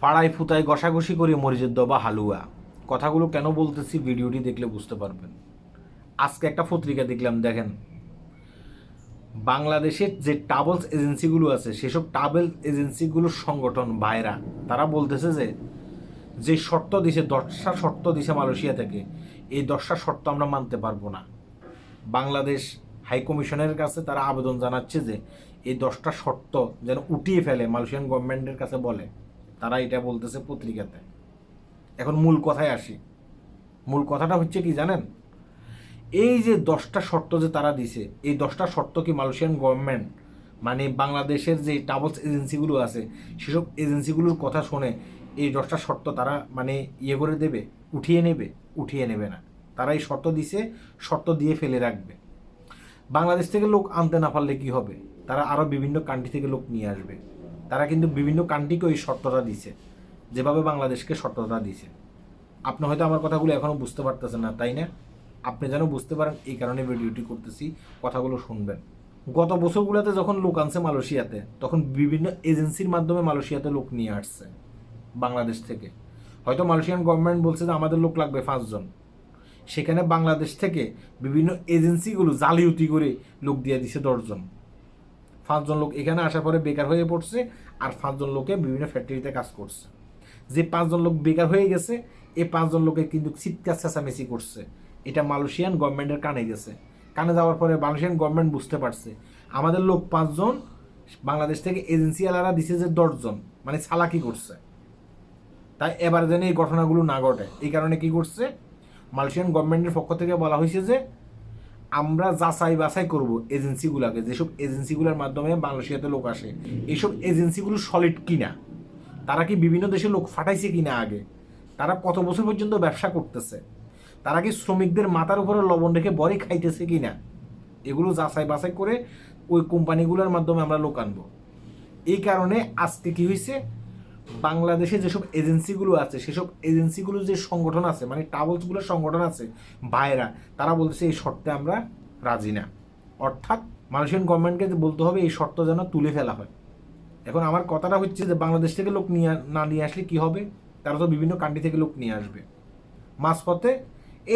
ফাড়াই ফুতায় ঘষাঘষি করে মরিচের দবা হালুয়া। কথাগুলো কেন বলতেছি ভিডিওটি দেখলে বুঝতে পারবেন। আজকে একটা পত্রিকা দেখলাম, দেখেন। বাংলাদেশের যে ট্রাভেলস এজেন্সিগুলো আছে, সেসব ট্রাভেল এজেন্সিগুলোর সংগঠন ভাইরা, তারা বলতেছে যে যে শর্ত দিছে, দশটা শর্ত দিছে মালয়েশিয়া থেকে, এই দশটা শর্ত আমরা মানতে পারব না। বাংলাদেশ হাই কমিশনের কাছে তারা আবেদন জানাচ্ছে যে, এই দশটা শর্ত যেন উঠিয়ে ফেলে, মালয়েশিয়ান গভর্নমেন্টের কাছে বলে। তারা এটা বলতেছে পত্রিকাতে। এখন মূল কথায় আসি। মূল কথাটা হচ্ছে কি জানেন? এই যে দশটা শর্ত যে তারা দিছে, এই দশটা শর্ত কি মালয়েশিয়ান গভর্নমেন্ট মানে বাংলাদেশের যে ট্রাভেলস এজেন্সিগুলো আছে, সেসব এজেন্সিগুলোর কথা শুনে এই দশটা শর্ত তারা মানে ইয়ে করে দেবে, উঠিয়ে নেবে উঠিয়ে নেবে না। তারা এই শর্ত দিছে, শর্ত দিয়ে ফেলে রাখবে। বাংলাদেশ থেকে লোক আনতে না পারলে কি হবে? তারা আরও বিভিন্ন কান্ট্রি থেকে লোক নিয়ে আসবে। তারা কিন্তু বিভিন্ন কান্ট্রিকে ওই শর্তটা দিছে। যেভাবে বাংলাদেশকে শর্তটা দিছে। আপনি হয়তো আমার কথাগুলো এখনও বুঝতে পারতেছেন না, তাই না? আপনি যেন বুঝতে পারেন, এই কারণে ভিডিওটি করতেছি, কথাগুলো শুনবেন। গত বছরগুলোতে যখন লোক আনছে মালয়েশিয়াতে, তখন বিভিন্ন এজেন্সির মাধ্যমে মালয়েশিয়াতে লোক নিয়ে আসছে, বাংলাদেশ থেকে। হয়তো মালয়েশিয়ান গভর্নমেন্ট বলছে যে, আমাদের লোক লাগবে পাঁচজন। সেখানে বাংলাদেশ থেকে বিভিন্ন এজেন্সিগুলো জালিয়াতি করে লোক দিয়ে দিছে দশজন। পাঁচজন লোক এখানে আসার পরে বেকার হয়ে পড়ছে আর পাঁচজন লোকে বিভিন্ন ফ্যাক্টরিতে কাজ করছে। যে পাঁচজন লোক বেকার হয়ে গেছে, এই পাঁচজন লোকে কিন্তু চিৎকার চেঁচামেচি করছে। এটা মালয়েশিয়ান গভর্নমেন্টের কানে গেছে। কানে যাওয়ার পরে মালয়েশিয়ান গভর্নমেন্ট বুঝতে পারছে, আমাদের লোক পাঁচজন, বাংলাদেশ থেকে এজেন্সিওয়ালারা দিছে যে দশজন মানে চালাকি করছে। তাই এবার যেন এই ঘটনাগুলো না ঘটে। এই কারণে কি করছে? মালয়েশিয়ান গভর্নমেন্টের পক্ষ থেকে বলা হয়েছে যে আমরা যাচাই বাছাই করব এজেন্সিগুলোকে, যেসব এজেন্সিগুলোর মাধ্যমে বাংলাদেশিয়াতে লোক আসে। এইসব এজেন্সিগুলো সলিড কিনা? তারা কি বিভিন্ন দেশে লোক ফাটাইছে কিনা আগে? তারা কত বছর পর্যন্ত ব্যবসা করতেছে? তারা কি শ্রমিকদের মাথার উপরে লবণ রেখে বরে খাইতেছে কিনা? এগুলো যাচাই বাছাই করে ওই কোম্পানিগুলোর মাধ্যমে আমরা লোক আনব। এই কারণে আজকে কি হয়েছে বাংলাদেশে যেসব এজেন্সিগুলো আছে, সেসব এজেন্সিগুলো যে সংগঠন আছে মানে ট্রাভেলসগুলোর সংগঠন আছে ভাইরা তারা বলতেছে এই শর্তে আমরা রাজি না। অর্থাৎ মালয়েশিয়ান গভর্নমেন্টকে বলতে হবে, এই শর্ত যেন তুলে ফেলা হয়। এখন আমার কথাটা হচ্ছে যে বাংলাদেশ থেকে লোক নিয়ে না নিয়ে আসলে কি হবে? তারা তো বিভিন্ন কান্ট্রি থেকে লোক নিয়ে আসবে। মাঝপথে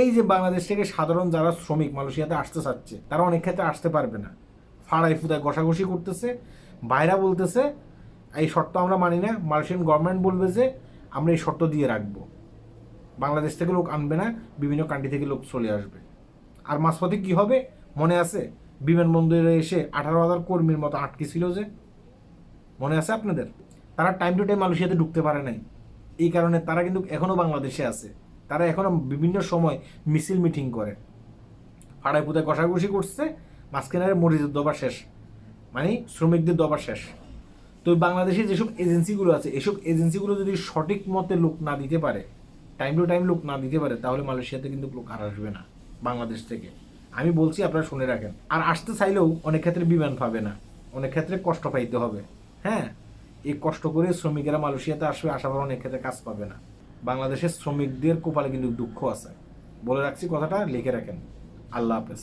এই যে বাংলাদেশ থেকে সাধারণ যারা শ্রমিক মালয়েশিয়াতে আসতে চাচ্ছে, তারা অনেক ক্ষেত্রে আসতে পারবে না। ফাড়াই ফুদায় ঘষাঘষি করতেছে। বাইরা বলতেছে এই শর্ত আমরা মানি না। মালয়েশিয়ান গভর্নমেন্ট বলবে যে, আমরা এই শর্ত দিয়ে রাখব। বাংলাদেশ থেকে লোক আনবে না, বিভিন্ন কান্ট্রি থেকে লোক চলে আসবে। আর মাঝপথে কি হবে? মনে আছে? বিমানবন্দরে এসে আঠারো হাজার কর্মীর মতো আটকে ছিল যে। মনে আছে আপনাদের? তারা টাইম টু টাইম মালয়েশিয়াতে ঢুকতে পারে নাই। এই কারণে তারা কিন্তু এখনও বাংলাদেশে আছে। তারা এখনও বিভিন্ন সময় মিছিল মিটিং করে। ফাড়ায় পুতায় কষাকষি করছে, মাঝখানে মরিচের দবা শেষ। মানে শ্রমিকদের দবা শেষ। তো বাংলাদেশে যেসব এজেন্সিগুলো আছে, এসব এজেন্সিগুলো যদি সঠিক মতে লোক না দিতে পারে টাইম টু টাইম লোক না দিতে পারে, তাহলে মালয়েশিয়াতে কিন্তু লোক আর আসবে না, বাংলাদেশ থেকে। আমি বলছি আপনারা শুনে রাখেন। আর আসতে চাইলেও অনেক ক্ষেত্রে বিমান পাবে না, অনেক ক্ষেত্রে কষ্ট পাইতে হবে। হ্যাঁ এই কষ্ট করে শ্রমিকেরা মালয়েশিয়াতে আসবে আসার পর অনেক ক্ষেত্রে কাজ পাবে না। বাংলাদেশের শ্রমিকদের কপালে কিন্তু দুঃখ আছে। বলে রাখছি কথাটা, লিখে রাখেন। আল্লাহ হাফেজ।